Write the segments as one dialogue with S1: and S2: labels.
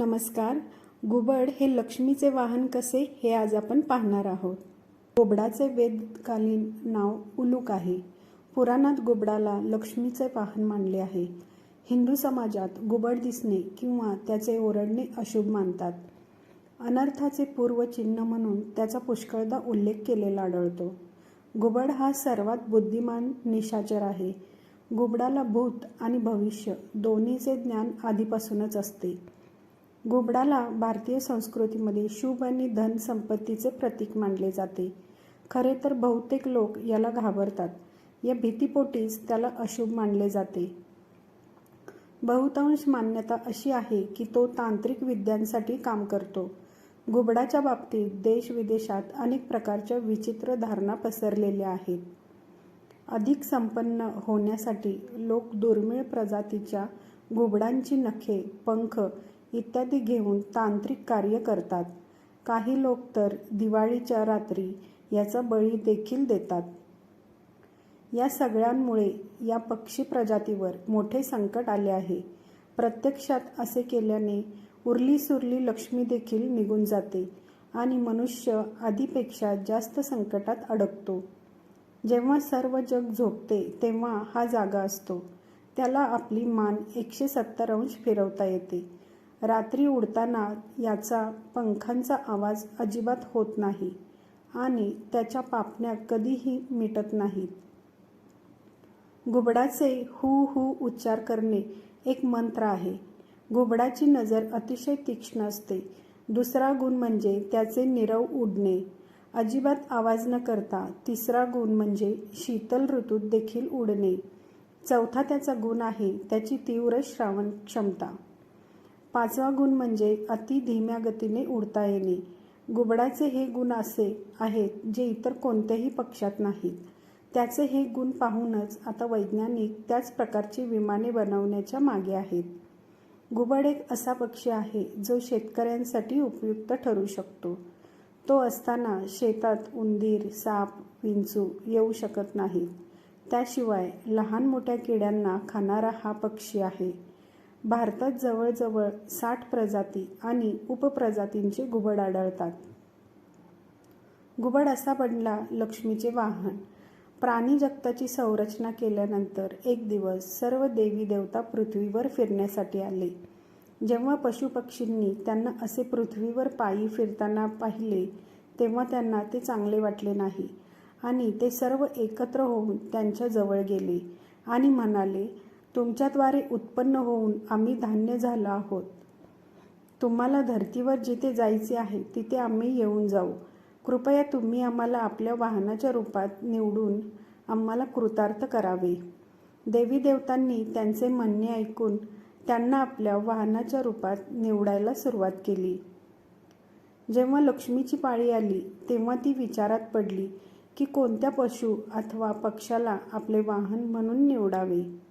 S1: नमस्कार. घुबड हे लक्ष्मीचे वाहन कसे हे आज आपण पाहणार आहोत. घुबडाचे वेदकालीन नाव उलूक आहे. पुराणात घुबडाला लक्ष्मीचे वाहन मानले आहे. हिंदू समाजात घुबड दिसणे किंवा त्याचे ओरडणे अशुभ मानतात. अनर्थाचे पूर्वचिन्ह म्हणून त्याचा पुष्कळदा उल्लेख केलेला आढळतो. घुबड हा सर्वात बुद्धिमान निशाचर आहे. घुबडाला भूत आणि भविष्य दोन्हीचे ज्ञान आधीपासूनच असते. घुबडाला भारतीय संस्कृतीमध्ये शुभ आणि धन संपत्तीचे प्रतीक मानले जाते. खरे तर बहुतेक लोक याला घाबरतात. या भीतीपोटीच त्याला अशुभ मानले जाते. बहुतांश मान्यता अशी आहे की तो तांत्रिक विद्यांसाठी काम करतो. घुबडाच्या बाबतीत देश विदेशात अनेक प्रकारच्या विचित्र धारणा पसरलेल्या आहेत. अधिक संपन्न होण्यासाठी लोक दुर्मिळ प्रजातीच्या घुबडांची नखे पंख इत्यादी घेऊन तांत्रिक कार्य करतात. काही लोक तर दिवाळीच्या रात्री याचा बळी देखील देतात. या सगळ्यांमुळे या पक्षी प्रजातीवर मोठे संकट आले आहे. प्रत्यक्षात असे केल्याने उरली सुरली लक्ष्मी देखील निघून जाते आणि मनुष्य आधीपेक्षा जास्त संकटात अडकतो. जेव्हा सर्व जग झोपते तेव्हा हा जागा असतो. त्याला आपली मान एकशे सत्तर अंश फिरवता येते. रात्री उडताना याचा पंखांचा आवाज अजिबात होत नाही आणि त्याच्या पापण्या कधीही मिटत नाहीत. घुबडाचे हू हू उच्चार करणे एक मंत्र आहे. घुबडाची नजर अतिशय तीक्ष्ण असते. दुसरा गुण म्हणजे त्याचे निरव उडणे. अजिबात आवाज न करता तिसरा गुण म्हणजे शीतल ऋतूत देखील उडणे. चौथा त्याचा गुण आहे त्याची तीव्र श्रावण क्षमता. पाचवा गुण म्हणजे अति धीम्या गतीने उडता येणे. गुबडाचे हे गुण असे आहेत जे इतर कोणत्याही पक्षात नाहीत. त्याचे हे गुण पाहूनच आता वैज्ञानिक त्याच प्रकारची विमाने बनवण्याच्या मागे आहेत. घुबड एक असा पक्षी आहे जो शेतकऱ्यांसाठी उपयुक्त ठरू शकतो. तो असताना शेतात उंदीर साप विंचू येऊ शकत नाहीत. त्याशिवाय लहान मोठ्या किड्यांना खाणारा हा पक्षी आहे. भारतात जवळजवळ साठ प्रजाती आणि उपप्रजातींचे घुबड आढळतात. घुबड असा बनला लक्ष्मीचे वाहन. प्राणी जगताची संरचना केल्यानंतर एक दिवस सर्व देवी देवता पृथ्वीवर फिरण्यासाठी आले. जेव्हा पशुपक्षींनी त्यांना असे पृथ्वीवर पायी फिरताना पाहिले तेव्हा त्यांना ते चांगले वाटले नाही आणि ते सर्व एकत्र होऊन त्यांच्या जवळ गेले आणि म्हणाले तुमच्याद्वारे उत्पन्न होऊन आम्ही धान्य झालो आहोत. तुम्हाला धर्तीवर जिथे जायचे आहे तिथे आम्ही येऊन जाऊ. कृपया तुम्ही आम्हाला आपल्या वाहनाच्या रूपात निवडून आम्हाला कृतार्थ करावे. देवी देवतांनी त्यांचे म्हणणे ऐकून त्यांना आपल्या वाहनाच्या रूपात निवडायला सुरुवात केली. जेव्हा लक्ष्मीची पाळी आली तेव्हा ती विचारात पडली की कोणत्या पशु अथवा पक्षाला आपले वाहन म्हणून निवडावे?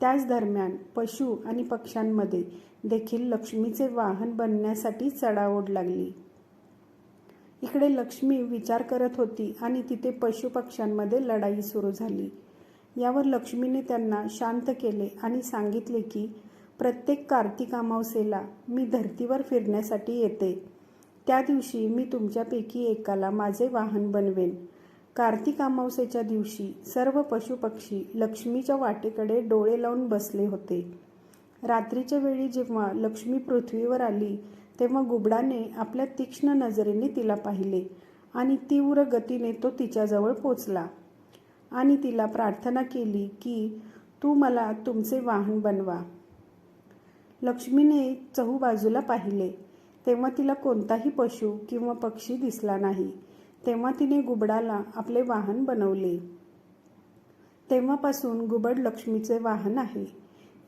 S1: त्याच दरम्यान पशु आणि पक्ष्यांमध्ये देखील लक्ष्मीचे वाहन बनण्यासाठी चढाओढ लागली. इकडे लक्ष्मी विचार करत होती आणि तिथे पशुपक्ष्यांमध्ये लढाई सुरू झाली. यावर लक्ष्मीने त्यांना शांत केले आणि सांगितले की प्रत्येक कार्तिक अमावसेला मी धर्तीवर फिरण्यासाठी येते. त्या दिवशी मी तुमच्यापैकी एकाला माझे वाहन बनवेन. कार्तिक अमावस्येच्या दिवशी सर्व पशुपक्षी लक्ष्मीच्या वाटेकडे डोळे लावून बसले होते. रात्रीच्या वेळी जेव्हा लक्ष्मी पृथ्वीवर आली तेव्हा गुबडाने आपल्या तीक्ष्ण नजरेने तिला पाहिले आणि तीव्र गतीने तो तिच्याजवळ पोचला आणि तिला प्रार्थना केली की तू मला तुमचे वाहन बनवा. लक्ष्मीने चहूबाजूला पाहिले तेव्हा तिला कोणताही पशु किंवा पक्षी दिसला नाही. तेव्हा तिने गुबडाला आपले वाहन बनवले. तेव्हापासून गुबड लक्ष्मीचे वाहन आहे.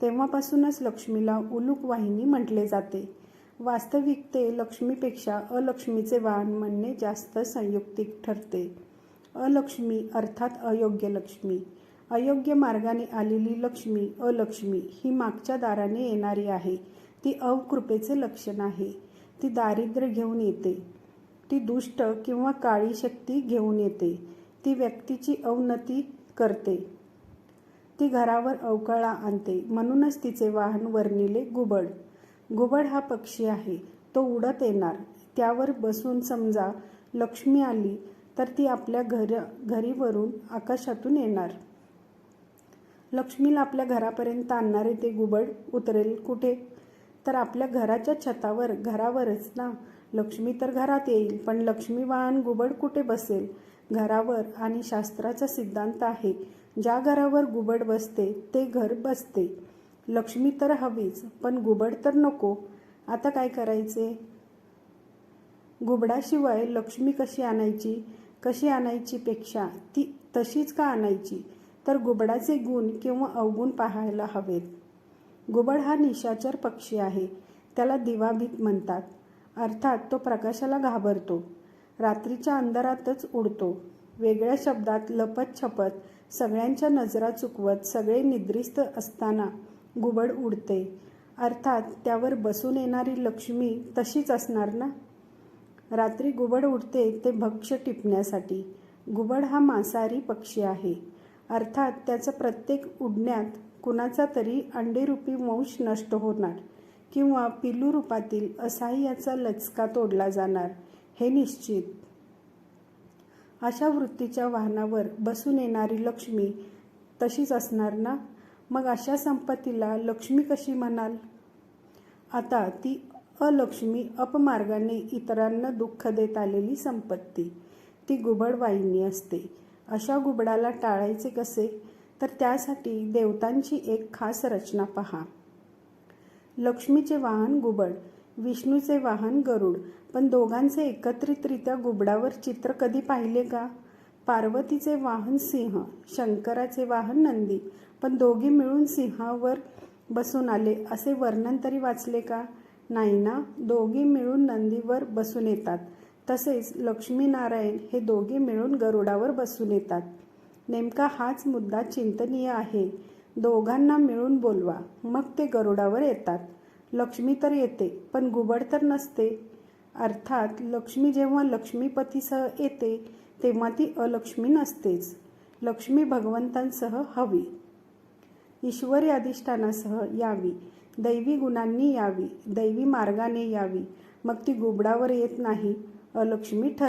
S1: तेव्हापासूनच लक्ष्मीला उलूक वाहिनी म्हटले जाते. वास्तविक ते लक्ष्मीपेक्षा अलक्ष्मीचे वाहन म्हणणे जास्त संयुक्तिक ठरते. अलक्ष्मी अर्थात अयोग्य लक्ष्मी. अयोग्य मार्गाने आलेली लक्ष्मी अलक्ष्मी ही मागच्या दाराने येणारी आहे. ती अवकृपेचे लक्षण आहे. ती दारिद्र्य घेऊन येते. ती दुष्ट किंवा काळी शक्ती घेऊन येते. ती व्यक्तीची अवनती करते. ती घरावर अवकळा आणते. म्हणूनच तिचे वाहन वर्णिले गुबड. घुबड हा पक्षी आहे. तो उडत येणार. त्यावर बसून समजा लक्ष्मी आली तर ती आपल्या घर घरीवरून आकाशातून येणार. लक्ष्मीला आपल्या घरापर्यंत आणणारे ते घुबड उतरेल कुठे? तर आपल्या घराच्या छतावर घरावरच ना? लक्ष्मी तर घरात येईल पण लक्ष्मी वाहन घुबड कुठे बसेल? घरावर आणि शास्त्राचा सिद्धांत आहे ज्या घरावर गुबड बसते ते घर बसते. लक्ष्मी तर हवीच पण घुबड तर नको. आता काय करायचे? घुबडाशिवाय लक्ष्मी कशी आणायची? कशी आणायची पेक्षा ती तशीच का आणायची? तर गुबडाचे गुण किंवा अवगुण पाहायला हवेत. घुबड हा निशाचर पक्षी आहे त्याला दिवाभीत म्हणतात. अर्थात तो प्रकाशाला घाबरतो. रात्रीच्या अंधारातच उडतो. वेगळ्या शब्दात लपत छपत सगळ्यांच्या नजरा चुकवत सगळे निद्रिस्त असताना घुबड उडते. अर्थात त्यावर बसून येणारी लक्ष्मी तशीच असणार ना? रात्री घुबड उडते ते भक्ष्य टिपण्यासाठी. घुबड हा मांसाहारी पक्षी आहे. अर्थात त्याचं प्रत्येक उडण्यात कुणाचा तरी अंडेरूपी वंश नष्ट होणार. किंवा पिल्लू रूपातील असाही याचा लचका तोडला जाणार हे निश्चित. अशा वृत्तीच्या वाहनावर बसून येणारी लक्ष्मी तशीच असणार ना? मग अशा संपत्तीला लक्ष्मी कशी म्हणाल? आता ती अलक्ष्मी अपमार्गाने इतरांना दुःख देत आलेली संपत्ती. ती गुबड वाहिनी असते. अशा घुबडाला टाळायचे कसे? तर त्यासाठी देवतांची एक खास रचना पहा. लक्ष्मीचे वाहन गुबड विष्णूचे वाहन गरुड. पण दोघांचे एकत्रितरित्या गुबडावर चित्र कधी पाहिले का? पार्वतीचे वाहन सिंह शंकराचे वाहन नंदी. पण दोघी मिळून सिंहावर बसून आले असे वर्णन तरी वाचले का? नाही ना दोघी मिळून नंदीवर बसून येतात. तसेच लक्ष्मीनारायण हे दोघे मिळून गरुडावर बसून येतात. नेमका हाच मुद्दा चिंतनीय आहे. दोघांना मिळून बोलवा. मग ते गरुडावर येतात. लक्ष्मी तर येते पण घुबड तर नसते. अर्थात लक्ष्मी जेव्हा लक्ष्मीपतीसह येते तेव्हा ती अलक्ष्मी नसतेच. लक्ष्मी भगवंतांसह हवी. ईश्वरी अधिष्ठानासह यावी. दैवी गुणांनी यावी. दैवी मार्गाने यावी. मग ती घुबडावर येत नाही. अलक्ष्मी ठर